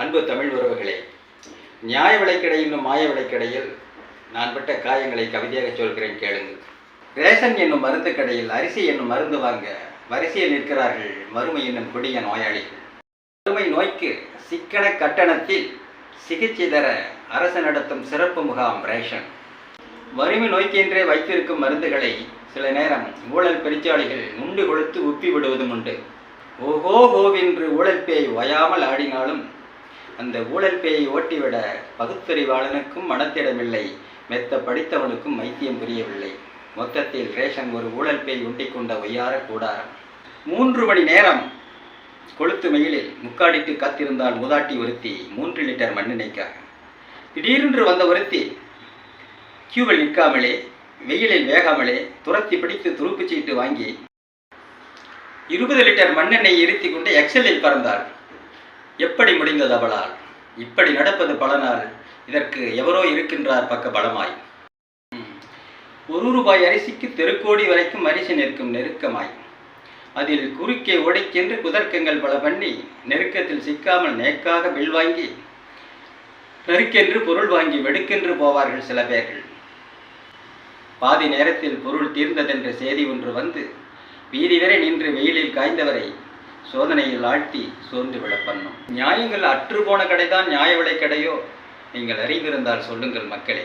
அன்பு தமிழ் உறவுகளே நியாய விலைக்கடை என்னும் மாய விலைக்கடையில் நான் பட்ட காயங்களை கவிதையாக சொல்கிறேன் கேளுங்கள். ரேஷன் என்னும் மருந்து கடையில் அரிசி என்னும் மருந்து வாங்க வரிசையில் நிற்கிறார்கள் மறுமை என்னும் கொடிய நோயாளிகள். மறுமை நோய்க்கு சிக்கன கட்டணத்தில் சிகிச்சை தர அரசு நடத்தும் சிறப்பு முகாம் ரேஷன். வறுமை நோய்க்கென்றே வைத்திருக்கும் மருந்துகளை சில நேரம் ஊழல் பெருச்சாளிகள் முண்டு கொடுத்து உப்பி விடுவதும் உண்டு. ஓஹோ ஹோவென்று ஊழல் பேய் ஓயாமல் ஆடினாலும் அந்த ஊழல் பேயை ஓட்டிவிட பகுத்தறிவாளனுக்கும் மனத்திடமில்லை. மெத்த படித்தவனுக்கும் மைத்தியம் புரியவில்லை. மொத்தத்தில் ரேஷன் ஒரு ஊழல் பேய் ஒட்டிக்கொண்ட ஒய்யார கூடாரம். மூன்று மணி நேரம்! கொளுத்து மயிலில் முக்காடிட்டு காத்திருந்தால் மூதாட்டி ஒருத்தி மூன்று லிட்டர் மண்ணெண்ணெய்க்காக திடீரென்று வந்த ஒருத்தி கியூவில் நிற்காமலே வெயிலில் வேகாமலே துரத்தி பிடித்து துருப்பு சீட்டு வாங்கி இருபது லிட்டர் மண்ணெண்ணெய் இருத்தி கொண்டு எக்ஸலில் பறந்தாள். எப்படி முடிந்தது அவளால்? இப்படி நடப்பது பலனால் இதற்கு எவரோ இருக்கின்றார் பக்க பலமாய். ஒரு ரூபாய் அரிசிக்கு தெருக்கோடி வரைக்கும் அரிசி நிற்கும் நெருக்கமாய். அதில் குறுக்கே ஓடிக்கென்று குதர்க்கங்கள் பல பண்ணி நெருக்கத்தில் சிக்காமல் நேக்காக பில் வாங்கி நெருக்கென்று பொருள் வாங்கி வெடுக்கென்று போவார்கள் சில பேர்கள். பாதி நேரத்தில் பொருள் தீர்ந்ததென்ற செய்தி ஒன்று வந்து வீதி வரை நின்று வெயிலில் காய்ந்தவரை சோதனையில் ஆழ்த்தி சோர்ந்து விட பண்ணும் நியாயங்கள் அற்று போன கடைதான் நியாய விலை கடையோ? நீங்கள் அறிந்திருந்தால் சொல்லுங்கள் மக்களே.